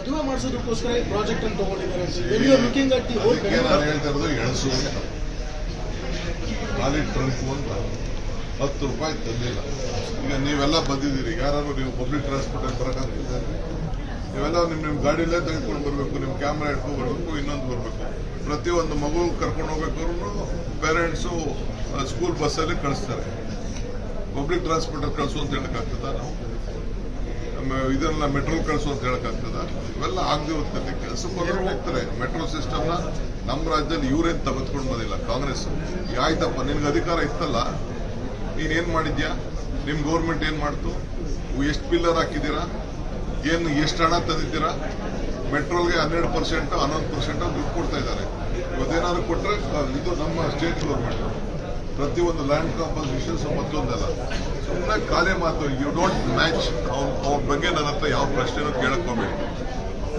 ಮದುವೆ ಮಾಡಿಸೋದಕ್ಕೋಸ್ಕರ ಈ ಪ್ರಾಜೆಕ್ಟ್ ಅನ್ನು ತಗೊಂಡಿದ್ದಾರೆ ಲುಕಿಂಗ್ ಅಟ್ ದಿ ಹೋಲ್ ನಾನು ಹತ್ತು ರೂಪಾಯಿ ತಂದಿಲ್ಲ. ಈಗ ನೀವೆಲ್ಲ ಬಂದಿದ್ದೀರಿ. ಯಾರಾದ್ರೂ ನೀವು ಪಬ್ಲಿಕ್ ಟ್ರಾನ್ಸ್ಪೋರ್ಟ್ ಬರೋಕ್ಕಾಗ್ತದೆ ನೀವೆಲ್ಲ ನಿಮ್ಮ ನಿಮ್ಮ ಗಾಡಿಲೇ ತೆಗೆದುಕೊಂಡು ಬರಬೇಕು. ನಿಮ್ಮ ಕ್ಯಾಮ್ರಾ ಇಟ್ಕೊಂಡು ಬರಬೇಕು ಇನ್ನೊಂದು ಬರಬೇಕು. ಪ್ರತಿಯೊಂದು ಮಗು ಕರ್ಕೊಂಡು ಹೋಗ್ಬೇಕಾದ್ರು ಪೇರೆಂಟ್ಸು ಸ್ಕೂಲ್ ಬಸ್ಸಲ್ಲಿ ಕಳಿಸ್ತಾರೆ. ಪಬ್ಲಿಕ್ ಟ್ರಾನ್ಸ್ಪೋರ್ಟ್ ಕಳಿಸು ಅಂತ ಹೇಳಕ್ಕಾಗ್ತದ ನಾವು? ಇದನ್ನ ಮೆಟ್ರೋ ಕಳಿಸು ಅಂತ ಹೇಳಕ್ಕಾಗ್ತದ? ಇವೆಲ್ಲ ಆಗದೆ ಹೋಗ್ತದೆ. ಕೆಲಸ ಬರೋರು ಹೋಗ್ತಾರೆ. ಮೆಟ್ರೋ ಸಿಸ್ಟಮ್ನ ನಮ್ಮ ರಾಜ್ಯದಲ್ಲಿ ಇವ್ರೇನ್ ತೆಗೆದುಕೊಂಡು ಬಂದಿಲ್ಲ. ಕಾಂಗ್ರೆಸ್. ಆಯ್ತಪ್ಪ ನಿನ್ಗೆ ಅಧಿಕಾರ ಇತ್ತಲ್ಲ? ನೀನ್ ಏನ್ ಮಾಡಿದ್ಯಾ? ನಿಮ್ ಗೌರ್ಮೆಂಟ್ ಏನ್ ಮಾಡ್ತು? ಎಷ್ಟು ಪಿಲ್ಲರ್ ಹಾಕಿದ್ದೀರಾ? ಏನು ಎಷ್ಟು ಹಣ ತಂದಿದ್ದೀರಾ? ಮೆಟ್ರೋಲ್ಗೆ ಹನ್ನೆರಡು ಪರ್ಸೆಂಟ್ ಹನ್ನೊಂದು ಪರ್ಸೆಂಟ್ ದುಡ್ಡು ಕೊಡ್ತಾ ಇದ್ದಾರೆ. ಇವತ್ತೇನಾದ್ರು ಅಹ್, ಇದು ನಮ್ಮ ಸ್ಟೇಟ್ ಗೌರ್ಮೆಂಟ್ ಪ್ರತಿಯೊಂದು ಲ್ಯಾಂಡ್ ಕಾಂಪನ್ಸೇಷನ್ಸ್ ಮತ್ತೊಂದಲ್ಲ. ಸುಮ್ಮನೆ ಖಾಲಿ ಮಾತು ಯು ಡೋಂಟ್ ಮ್ಯಾಚ್ ಅವ್ರ ಬಗ್ಗೆ ನನ್ನ ಹತ್ರ ಯಾವ ಪ್ರಶ್ನೆನೂ ಕೇಳಕ್ ಹೋಗ್ಬೇಡಿ.